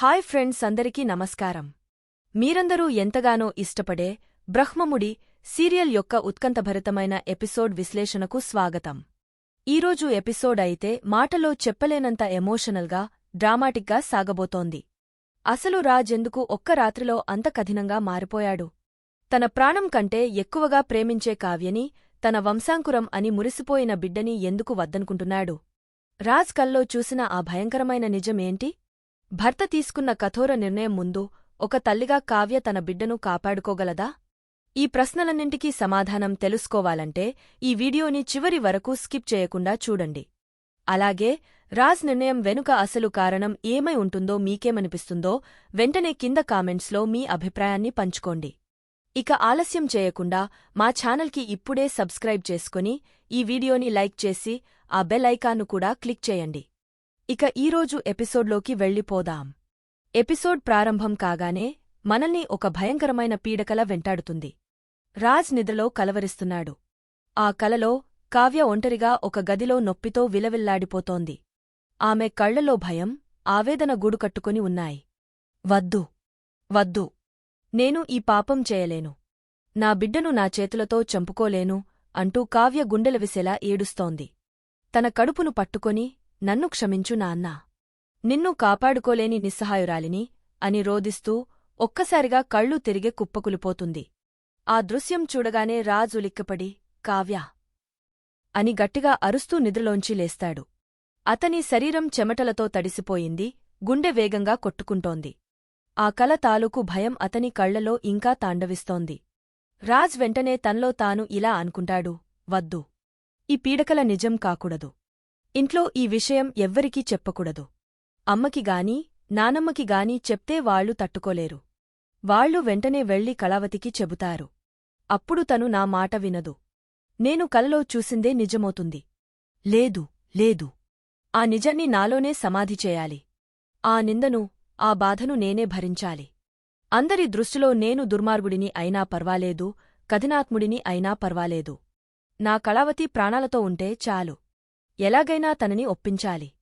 Hi friends అందరికీ నమస్కారం. మీరందరూ ఎంతగానో ఇష్టపడే బ్రహ్మముడి సీరియల్ యొక్క ఉత్కంఠభరితమైన ఎపిసోడ్ విశ్లేషణకు స్వాగతం. ఈరోజు ఎపిసోడ్ అయితే మాటలో చెప్పలేనంత ఎమోషనల్గా డ్రామాటిక్గా సాగబోతోంది. అసలు రాజ్ ఎందుకు ఒక్క రాత్రిలో అంత కఠినంగా మారిపోయాడు? తన ప్రాణం కంటే ఎక్కువగా ప్రేమించే కావ్యని తన వంశాంకురం అని మురిసిపోయిన బిడ్డని ఎందుకు వద్దనుకుంటున్నాడు? రాజ్ కల్లో చూసిన ఆ భయంకరమైన నిజమేంటి? భర్త తీసుకున్న కఠోర నిర్ణయం ముందు ఒక తల్లిగా కావ్య తన బిడ్డను కాపాడుకోగలదా? ఈ ప్రశ్నలన్నింటికీ సమాధానం తెలుసుకోవాలంటే ఈ వీడియోని చివరి వరకు స్కిప్ చేయకుండా చూడండి. అలాగే రాజ్ నిర్ణయం వెనుక అసలు కారణం ఏమై ఉంటుందో మీకేమనిపిస్తుందో వెంటనే కింద కామెంట్స్లో మీ అభిప్రాయాన్ని పంచుకోండి. ఇక ఆలస్యం చేయకుండా మా ఛానల్కి ఇప్పుడే సబ్స్క్రైబ్ చేసుకుని ఈ వీడియోని లైక్ చేసి ఆ బెల్ ఐకాన్ను కూడా క్లిక్ చేయండి. ఇక ఈరోజు ఎపిసోడ్లోకి వెళ్ళిపోదాం. ఎపిసోడ్ ప్రారంభం కాగానే మనల్ని ఒక భయంకరమైన పీడకల వెంటాడుతుంది. రాజ్ నిద్రలో కలవరిస్తున్నాడు. ఆ కలలో కావ్య ఒంటరిగా ఒక గదిలో నొప్పితో విలవిల్లాడిపోతోంది. ఆమె కళ్ళలో భయం ఆవేదన గూడుకట్టుకుని ఉన్నాయి. వద్దు. వద్దు. నేను ఈ పాపం చేయలేను. నా బిడ్డను నా చేతులతో చంపుకోలేను అంటూ కావ్య గుండెలవిసెలా ఏడుస్తోంది. తన కడుపును పట్టుకొని నన్ను క్షమించు నాన్నా. నిన్ను కాపాడుకోలేని నిస్సహాయురాలిని అని రోదిస్తూ ఒక్కసారిగా కళ్ళు తిరిగే కుప్పకులిపోతుంది. ఆ దృశ్యం చూడగానే రాజు లిక్కపడి కావ్య అని గట్టిగా అరుస్తూ నిద్రలోంచి లేస్తాడు. అతని శరీరం చెమటలతో తడిసిపోయింది గుండె వేగంగా కొట్టుకుంటోంది. ఆ కల తాలూకు భయం అతని కళ్ళలో ఇంకా తాండవిస్తోంది. రాజ్ వెంటనే తన్లో తాను ఇలా అనుకుంటాడు వద్దు. ఈ పీడకల నిజం కాకూడదు. ఇంట్లో ఈ విషయం ఎవ్వరికీ చెప్పకూడదు. అమ్మకిగాని నానమ్మకిగాని చెప్తే వాళ్ళు తట్టుకోలేరు. వాళ్ళు వెంటనే వెళ్ళి కళావతికి చెబుతారు. అప్పుడు తను నా మాట వినదు. నేను కలలో చూసిందే నిజమవుతుంది. లేదు లేదు. ఆ నిజాన్ని నాలోనే సమాధి చేయాలి. ఆ నిందను ఆ బాధను నేనే భరించాలి. అందరి దృష్టిలో నేను దుర్మార్గుడిని అయినా పర్వాలేదు కథినాత్ముడిని అయినా పర్వాలేదు. నా కళావతి ప్రాణాలతో ఉంటే చాలు. ఎలాగైనా తనని ఒప్పించాలి.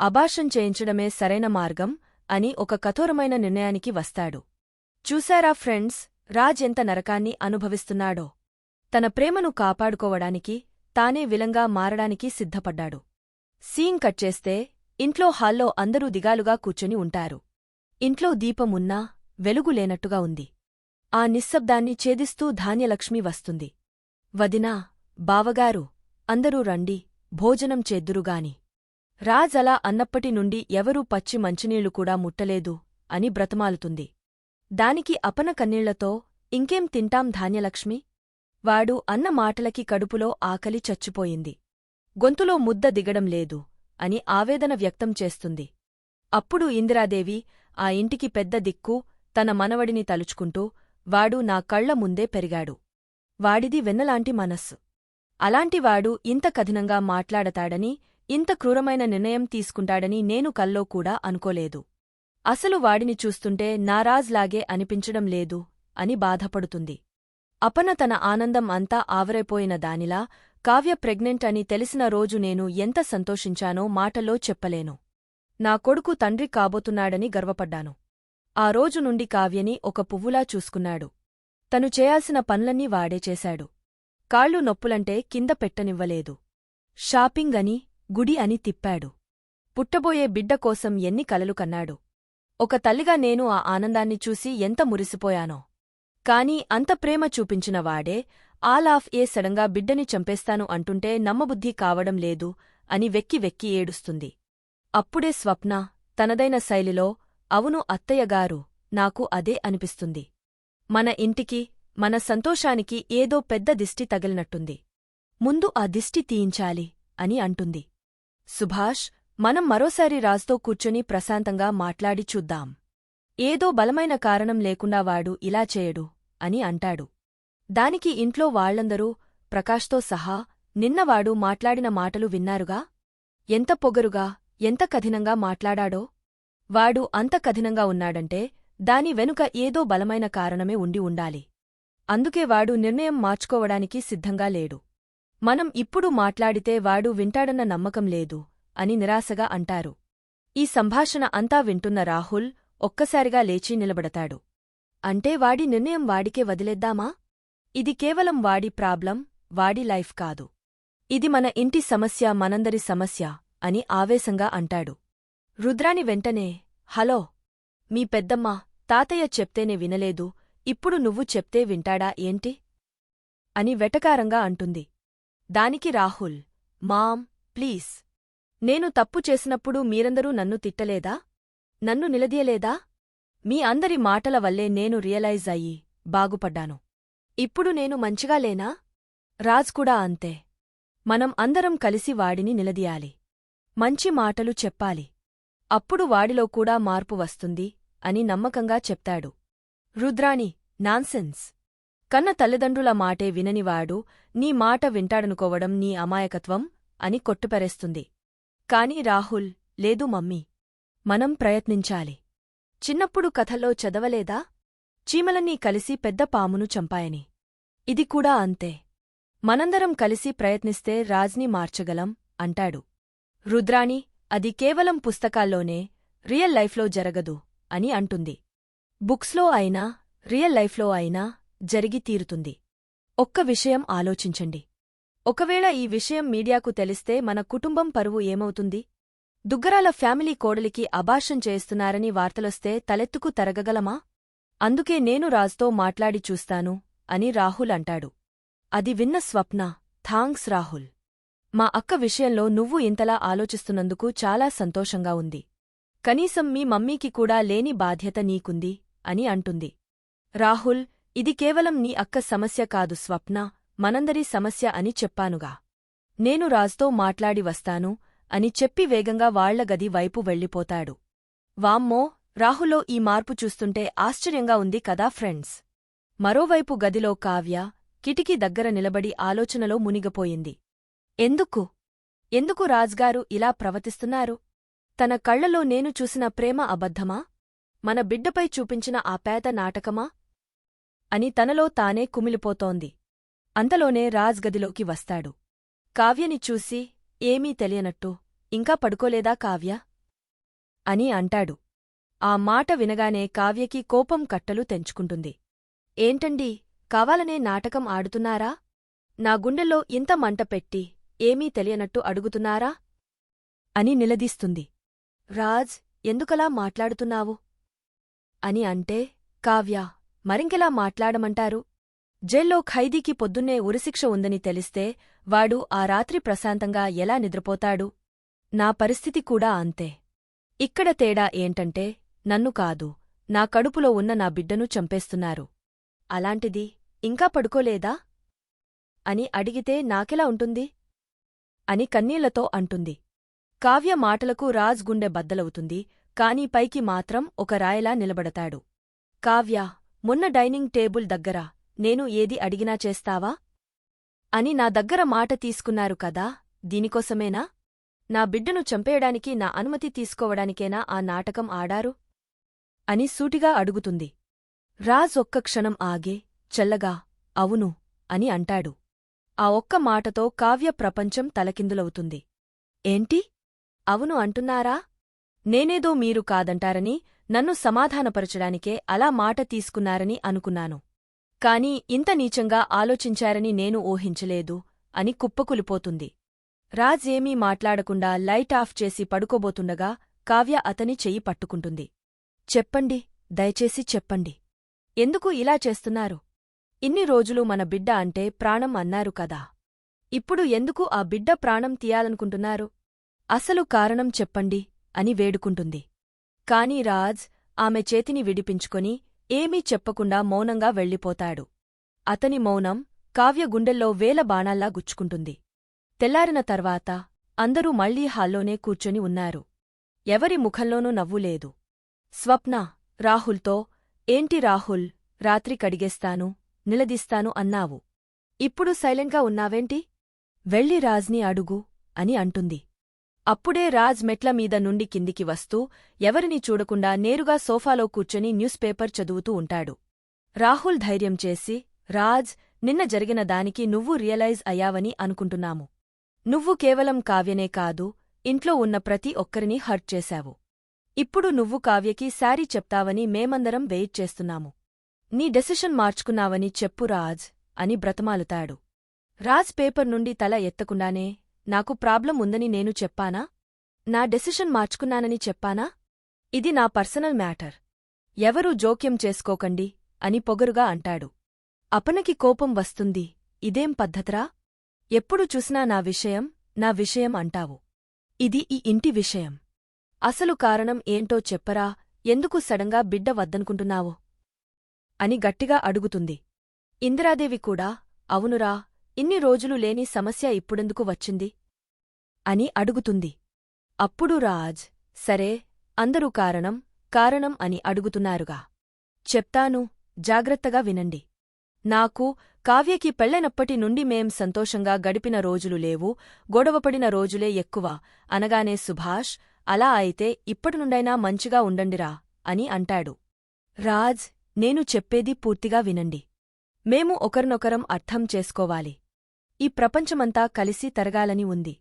అభాషం చేయించడమే సరైన మార్గం అని ఒక కఠోరమైన నిర్ణయానికి వస్తాడు. చూశారా ఫ్రెండ్స్ రాజ్ ఎంత నరకాన్ని అనుభవిస్తున్నాడో. తన ప్రేమను కాపాడుకోవడానికి తానే విలంగా మారడానికి సిద్ధపడ్డాడు. సీన్ కట్ చేస్తే ఇంట్లో హాల్లో అందరూ దిగాలుగా కూర్చొని ఉంటారు. ఇంట్లో దీపం ఉన్నా వెలుగు లేనట్టుగా ఉంది. ఆ నిశ్శబ్దాన్ని ఛేదిస్తూ ధాన్యలక్ష్మి వస్తుంది. వదినా బావగారు అందరూ రండి. భోజనం చేద్దురుగాని. రాజలా అన్నప్పటినుండి అన్నప్పటి నుండి ఎవరూ పచ్చి మంచినీళ్ళు కూడా ముట్టలేదు అని బ్రతమాలుతుంది. దానికి అపన కన్నీళ్ళతో ఇంకేం తింటాం ధాన్యలక్ష్మి? వాడు అన్న మాటలకి కడుపులో ఆకలి చచ్చిపోయింది. గొంతులో ముద్ద దిగడం లేదు అని ఆవేదన వ్యక్తం చేస్తుంది. అప్పుడు ఇందిరాదేవి ఆ ఇంటికి పెద్ద దిక్కు తన మనవడిని తలుచుకుంటూ వాడు నా కళ్ళ ముందే పెరిగాడు. వాడిది వెన్నలాంటి మనస్సు. అలాంటివాడు ఇంత కఠినంగా మాట్లాడతాడని ఇంత క్రూరమైన నిర్ణయం తీసుకుంటాడని నేను కల్లో కూడా అనుకోలేదు. అసలు వాడిని చూస్తుంటే నారాజ్లాగే అనిపించడం లేదు అని బాధపడుతుంది. అపన తన ఆనందం అంతా ఆవరైపోయిన దానిలా కావ్య ప్రెగ్నెంట్ అని తెలిసిన రోజు నేను ఎంత సంతోషించానో మాటలో చెప్పలేను. నా కొడుకు తండ్రి కాబోతున్నాడని గర్వపడ్డాను. ఆ రోజు నుండి కావ్యని ఒక పువ్వులా చూసుకున్నాడు. తను చేయాల్సిన పనులన్నీ వాడే చేశాడు. కాళ్ళు నొప్పులంటే కింద పెట్టనివ్వలేదు. షాపింగ్ అని గుడి అని తిప్పాడు. పుట్టబోయే బిడ్డ కోసం ఎన్ని కలలు కన్నాడు. ఒక తల్లిగా నేను ఆ ఆనందాన్ని చూసి ఎంత మురిసిపోయానో. కాని అంత ప్రేమ చూపించిన వాడే ఆల్ ఆఫ్ ఏ సడంగా బిడ్డని చంపేస్తాను అంటుంటే నమ్మబుద్ధి కావడం లేదు అని వెక్కి వెక్కి ఏడుస్తుంది. అప్పుడే స్వప్న తనదైన శైలిలో అవును అత్తయ్యగారు నాకు అదే అనిపిస్తుంది. మన ఇంటికి మన సంతోషానికి ఏదో పెద్ద దిష్టి తగిలినట్టుంది. ముందు ఆ దిష్టి తీయించాలి అని అంటుంది. సుభాష్ మనం మరోసారి రాజ్తో కూర్చుని ప్రశాంతంగా మాట్లాడి చూద్దాం. ఏదో బలమైన కారణం లేకుండా వాడు ఇలా చేయడు అని అంటాడు. దానికి ఇంట్లో వాళ్ళందరూ ప్రకాష్తో సహా నిన్నవాడు మాట్లాడిన మాటలు విన్నారుగా? ఎంత పొగరుగా ఎంత కఠినంగా మాట్లాడాడో? వాడు అంత కఠినంగా ఉన్నాడంటే దాని వెనుక ఏదో బలమైన కారణమే ఉండి ఉండాలి. అందుకే వాడు నిర్ణయం మార్చుకోవడానికి సిద్ధంగా లేడు. మనం ఇప్పుడు మాట్లాడితే వాడు వింటాడన్న నమ్మకం లేదు అని నిరాశగా అంటారు. ఈ సంభాషణ అంతా వింటున్న రాహుల్ ఒక్కసారిగా లేచి నిలబడతాడు. అంటే వాడి నిర్ణయం వాడికే వదిలేద్దామా? ఇది కేవలం వాడి ప్రాబ్లం వాడి లైఫ్ కాదు. ఇది మన ఇంటి సమస్య మనందరి సమస్య అని ఆవేశంగా అంటాడు. రుద్రాని వెంటనే హలో మీ పెద్దమ్మ తాతయ్య చెప్తేనే వినలేదు ఇప్పుడు నువ్వు చెప్తే వింటాడా ఏంటి? అని వెటకారంగా అంటుంది. దానికి రాహుల్ మామ్ ప్లీజ్. నేను తప్పు చేసినప్పుడు మీరందరూ నన్ను తిట్టలేదా? నన్ను నిలదీయలేదా? మీ అందరి మాటల వల్లే నేను రియలైజ్ అయ్యి బాగుపడ్డాను. ఇప్పుడు నేను మంచిగా లేనా? రాజ్ కూడా అంతే. మనం అందరం కలిసి వాడిని నిలదీయాలి. మంచి మాటలు చెప్పాలి. అప్పుడు వాడిలో కూడా మార్పు వస్తుంది అని నమ్మకంగా చెప్తాడు. రుద్రాణి నాన్సెన్స్. కన్న తల్లిదండ్రుల మాటే విననివాడు నీ మాట వింటాడనుకోవడం నీ అమాయకత్వం అని కొట్టుపెరేస్తుంది. కాని రాహుల్ లేదు మమ్మీ. మనం ప్రయత్నించాలి. చిన్నప్పుడు కథల్లో చదవలేదా? చీమలన్నీ కలిసి పెద్ద పామును చంపాయని. ఇది కూడా అంతే. మనందరం కలిసి ప్రయత్నిస్తే రాజ్ని మార్చగలం అంటాడు. రుద్రాణి అది కేవలం పుస్తకాల్లోనే రియల్ లైఫ్లో జరగదు అని అంటుంది. బుక్స్లో అయినా రియల్ లైఫ్లో అయినా జరిగి తీరుతుంది. ఒక్క విషయం ఆలోచించండి. ఒకవేళ ఈ విషయం మీడియాకు తెలిస్తే మన కుటుంబం పరువు ఏమవుతుంది? దుగ్గరాల ఫ్యామిలీ కోడలికి అభాషం చేస్తున్నారని వార్తలొస్తే తలెత్తుకు తరగగలమా? అందుకే నేను రాజ్తో మాట్లాడి చూస్తాను అని రాహుల్ అంటాడు. అది విన్న స్వప్న థాంక్స్ రాహుల్. మా అక్క విషయంలో నువ్వు ఇంతలా ఆలోచిస్తున్నందుకు చాలా సంతోషంగా ఉంది. కనీసం మీ మమ్మీకి కూడా లేని బాధ్యత నీకుంది అని అంటుంది. రాహుల్ ఇది కేవలం నీ అక్క సమస్య కాదు స్వప్న మనందరి సమస్య అని చెప్పానుగా. నేను రాజ్తో మాట్లాడి వస్తాను అని చెప్పి వేగంగా వాళ్ళ గది వైపు వెళ్ళిపోతాడు. వామ్మో రాహులో ఈ మార్పు చూస్తుంటే ఆశ్చర్యంగా ఉంది కదా ఫ్రెండ్స్. మరోవైపు గదిలో కావ్య కిటికీ దగ్గర నిలబడి ఆలోచనలో మునిగపోయింది. ఎందుకు? ఎందుకు రాజ్గారు ఇలా ప్రవర్తిస్తున్నారు? తన కళ్ళలో నేను చూసిన ప్రేమ అబద్ధమా? మన బిడ్డపై చూపించిన ఆ పేద నాటకమా? అని తనలో తానే కుమిలిపోతోంది. అంతలోనే రాజ్ గదిలోకి వస్తాడు. కావ్యని చూసి ఏమీ తెలియనట్టు ఇంకా పడుకోలేదా కావ్య అని అంటాడు. ఆ మాట వినగానే కావ్యకి కోపం కట్టలు తెంచుకుంటుంది. ఏంటండి కావాలనే నాటకం ఆడుతున్నారా? నా గుండెల్లో ఇంత మంట పెట్టి ఏమీ తెలియనట్టు అడుగుతున్నారా అని నిలదీస్తుంది. రాజ్ ఎందుకలా మాట్లాడుతున్నావు అని అంటే కావ్య మరింకెలా మాట్లాడమంటారు? జైల్లో ఖైదీకి పొద్దున్నే ఉరిశిక్ష ఉందని తెలిస్తే వాడు ఆ రాత్రి ప్రశాంతంగా ఎలా నిద్రపోతాడు? నా పరిస్థితి కూడా అంతే. ఇక్కడ తేడా ఏంటంటే నన్ను కాదు నా కడుపులో ఉన్న నా బిడ్డను చంపేస్తున్నారు. అలాంటిది ఇంకా పడుకోలేదా? అని అడిగితే నాకెలా ఉంటుంది? అని కన్నీళ్ళతో అంటుంది. కావ్య మాటలకు రాజ్ గుండె బద్దలవుతుంది కాని పైకి మాత్రం ఒక రాయలా నిలబడతాడు. కావ్య మొన్న డైనింగ్ టేబుల్ దగ్గర నేను ఏది అడిగినా చేస్తావా? అని నా దగ్గర మాట తీసుకున్నారు కదా దీనికోసమేనా? నా బిడ్డను చంపేయడానికి నా అనుమతి తీసుకోవడానికేనా ఆ నాటకం ఆడారు? అని సూటిగా అడుగుతుంది. రాజ్ ఒక్క క్షణం ఆగే చల్లగా అవును అని అంటాడు. ఆ ఒక్క మాటతో కావ్య ప్రపంచం తలకిందులవుతుంది. ఏంటి? అవును అంటున్నారా? నేనేదో మీరు కాదంటారని నన్ను సమాధానపరచడానికే అలా మాట తీసుకున్నారని అనుకున్నాను. కాని ఇంత నీచంగా ఆలోచించారని నేను ఊహించలేదు అని కుప్పకులిపోతుంది. రాజ్ ఏమీ మాట్లాడకుండా లైట్ ఆఫ్ చేసి పడుకోబోతుండగా కావ్య అతని చెయ్యి పట్టుకుంటుంది. చెప్పండి దయచేసి చెప్పండి. ఎందుకు ఇలా చేస్తున్నారు? ఇన్ని రోజులు మన బిడ్డ అంటే ప్రాణం అన్నారు కదా. ఇప్పుడు ఎందుకు ఆ బిడ్డ ప్రాణం తీయాలనుకుంటున్నారు? అసలు కారణం చెప్పండి అని వేడుకుంటుంది. కాని రాజ్ ఆమె చేతిని విడిపించుకొని ఏమీ చెప్పకుండా మౌనంగా వెళ్ళిపోతాడు. అతని మౌనం కావ్య గుండెల్లో వేల బాణాల్లా గుచ్చుకుంటుంది. తెల్లారిన తర్వాత అందరూ మళ్ళీ హాల్లోనే కూర్చొని ఉన్నారు. ఎవరి ముఖంలోనూ నవ్వులేదు స్వప్న రాహుల్తో ఏంటి రాహుల్ రాత్రి కడిగేస్తాను నిలదీస్తాను అన్నావు. ఇప్పుడు సైలెంట్గా ఉన్నావేంటి? వెళ్ళి రాజ్ని అడుగు అని అంటుంది. అప్పుడే రాజ్ మెట్ల మీద నుండి కిందికి వస్తూ ఎవరినీ చూడకుండా నేరుగా సోఫాలో కూర్చొని న్యూస్ పేపర్ చదువుతూ ఉంటాడు. రాహుల్ ధైర్యం చేసి రాజ్ నిన్న జరిగిన దానికి నువ్వు రియలైజ్ అయ్యావని అనుకుంటున్నాము. నువ్వు కేవలం కావ్యనే కాదు ఇంట్లో ఉన్న ప్రతి ఒక్కరినీ హర్ట్ చేశావు. ఇప్పుడు నువ్వు కావ్యకి శారీ చెప్తావని మేమందరం వెయిట్ చేస్తున్నాము. నీ డెసిషన్ మార్చుకున్నావని చెప్పు రాజ్ అని బ్రతమాలుతాడు. రాజ్ పేపర్ నుండి తల ఎత్తకుండానే నాకు ప్రాబ్లం ఉందని నేను చెప్పానా? నా డెసిషన్ మార్చుకున్నానని చెప్పానా? ఇది నా పర్సనల్ మ్యాటర్. ఎవరూ జోక్యం చేసుకోకండి అని పొగరుగా అంటాడు. అపనకి కోపం వస్తుంది. ఇదేం పద్ధతరా? ఎప్పుడు చూసినా నా విషయం నా విషయం అంటావు. ఇది ఈ ఇంటి విషయం. అసలు కారణం ఏంటో చెప్పరా? ఎందుకు సడంగా బిడ్డ వద్దనుకుంటున్నావో? అని గట్టిగా అడుగుతుంది. ఇందిరాదేవి కూడా అవునురా ఇన్ని రోజులు లేని సమస్య ఇప్పుడెందుకు వచ్చింది? అని అడుగుతుంది. అప్పుడు రాజ్ సరే అందరూ కారణం కారణం అని అడుగుతున్నారుగా. చెప్తాను జాగ్రత్తగా వినండి. నాకు కావ్యకి పెళ్ళైనప్పటి నుండి మేం సంతోషంగా గడిపిన రోజులు లేవు గొడవపడిన రోజులే ఎక్కువ అనగానే సుభాష్ అలా అయితే ఇప్పటినుండైనా మంచిగా ఉండండిరా అని అంటాడు. రాజ్ నేను చెప్పేది పూర్తిగా వినండి. మేము ఒకరినొకరం అర్థం చేసుకోవాలి. ఈ ప్రపంచమంతా కలిసి తరగాలని ఉంది.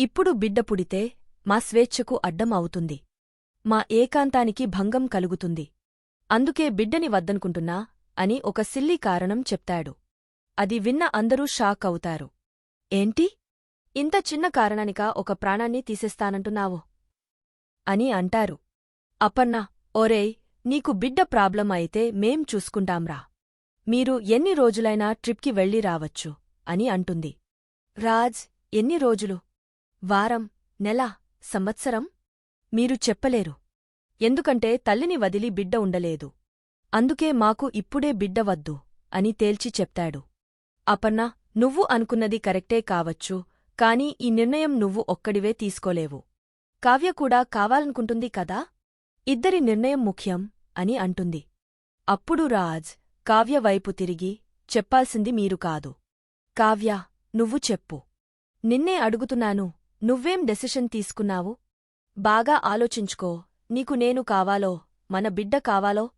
ఇప్పుడు బిడ్డ పుడితే మా స్వేచ్ఛకు అడ్డం అవుతుంది మా ఏకాంతానికి భంగం కలుగుతుంది. అందుకే బిడ్డని వద్దనుకుంటున్నా అని ఒక సిల్లీ కారణం చెప్తాడు. అది విన్న అందరూ షాక్ అవుతారు. ఏంటి? ఇంత చిన్న కారణానిక ఒక ప్రాణాన్ని తీసేస్తానంటున్నావు? అని అంటారు. అపన్న ఓరేయ్ నీకు బిడ్డ ప్రాబ్లం అయితే మేం చూసుకుంటాంరా. మీరు ఎన్ని రోజులైనా ట్రిప్కి వెళ్ళి రావచ్చు అని అంటుంది. రాజ్ ఎన్ని రోజులు? వారం నెల సంవత్సరం? మీరు చెప్పలేరు. ఎందుకంటే తల్లిని వదిలి బిడ్డ ఉండలేదు. అందుకే మాకు ఇప్పుడే బిడ్డ వద్దు అని తేల్చి చెప్తాడు. అపన్న నువ్వు అనుకున్నది కరెక్టే కావచ్చు కాని ఈ నిర్ణయం నువ్వు ఒక్కడివే తీసుకోలేవు. కావ్య కూడా కావాలనుకుంటుంది కదా? ఇద్దరి నిర్ణయం ముఖ్యం అని అంటుంది. అప్పుడు రాజ్ కావ్య వైపు తిరిగి చెప్పాల్సింది మీరు కాదు. కావ్య నువ్వు చెప్పు. నిన్నే అడుగుతున్నాను నువ్వేం డెసిషన్ తీసుకున్నావు? బాగా ఆలోచించుకో. నీకు నేను కావాలో మన బిడ్డ కావాలో?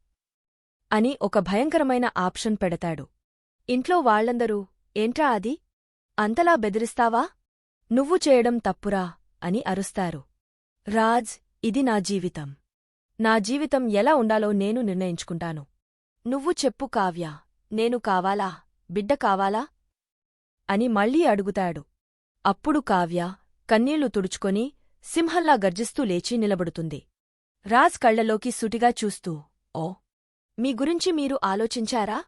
అని ఒక భయంకరమైన ఆప్షన్ పెడతాడు. ఇంట్లో వాళ్ళందరూ ఏంట్రా అది? అంతలా బెదిరిస్తావా? నువ్వు చేయడం తప్పురా? అని అరుస్తారు. రాజ్ ఇది నా జీవితం. నా జీవితం ఎలా ఉండాలో నేను నిర్ణయించుకుంటాను. నువ్వు చెప్పు కావ్య నేను కావాలా? బిడ్డ కావాలా? అని మళ్ళీ అడుగుతాడు. అప్పుడు కావ్య కన్నీళ్ళు తుడుచుకొని సింహల్లా గర్జిస్తూ లేచి నిలబడుతుంది. రాజ్ కళ్ళలోకి సుటిగా చూస్తూ ఓ మీ గురించి మీరు ఆలోచించారా?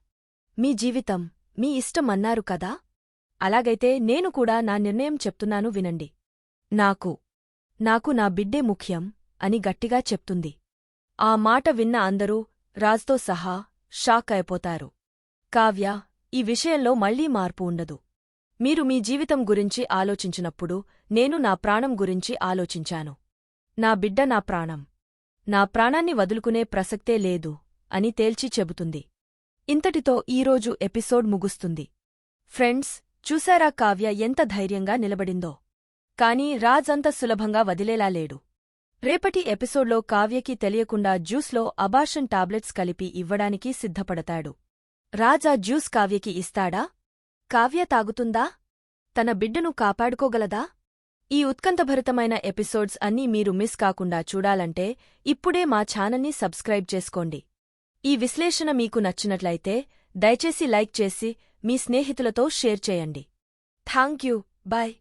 మీ జీవితం మీ ఇష్టం అన్నారు కదా? అలాగైతే నేను కూడా నా నిర్ణయం చెప్తున్నాను వినండి. నాకు నాకు నా బిడ్డే ముఖ్యం అని గట్టిగా చెప్తుంది. ఆ మాట విన్న అందరూ రాజ్తో సహా షాక్ అయిపోతారు. కావ్య ఈ విషయంలో మళ్ళీ మార్పు ఉండదు. మీరు మీ జీవితం గురించి ఆలోచించినప్పుడు నేను నా ప్రాణం గురించి ఆలోచించాను. నా బిడ్డ నా ప్రాణం. నా ప్రాణాన్ని వదులుకునే ప్రసక్తే లేదు అని తేల్చి చెబుతుంది. ఇంతటితో ఈరోజు ఎపిసోడ్ ముగుస్తుంది. ఫ్రెండ్స్ చూశారా కావ్య ఎంత ధైర్యంగా నిలబడిందో. కాని రాజ్ అంత సులభంగా వదిలేలా లేడు. రేపటి ఎపిసోడ్లో కావ్యకి తెలియకుండా జ్యూస్లో అబాషన్ టాబ్లెట్స్ కలిపి ఇవ్వడానికి సిద్ధపడతాడు. రాజా జ్యూస్ కావ్యకి ఇస్తాడా? కావ్య తాగుతుందా? తన బిడ్డను కాపాడుకోగలదా? ఈ ఉత్కంఠభరితమైన ఎపిసోడ్స్ అన్నీ మీరు మిస్ కాకుండా చూడాలంటే ఇప్పుడే మా ఛానల్ని సబ్స్క్రైబ్ చేసుకోండి. ఈ విశ్లేషణ మీకు నచ్చినట్లయితే దయచేసి లైక్ చేసి మీ స్నేహితులతో షేర్ చేయండి. Thank you. బాయ్.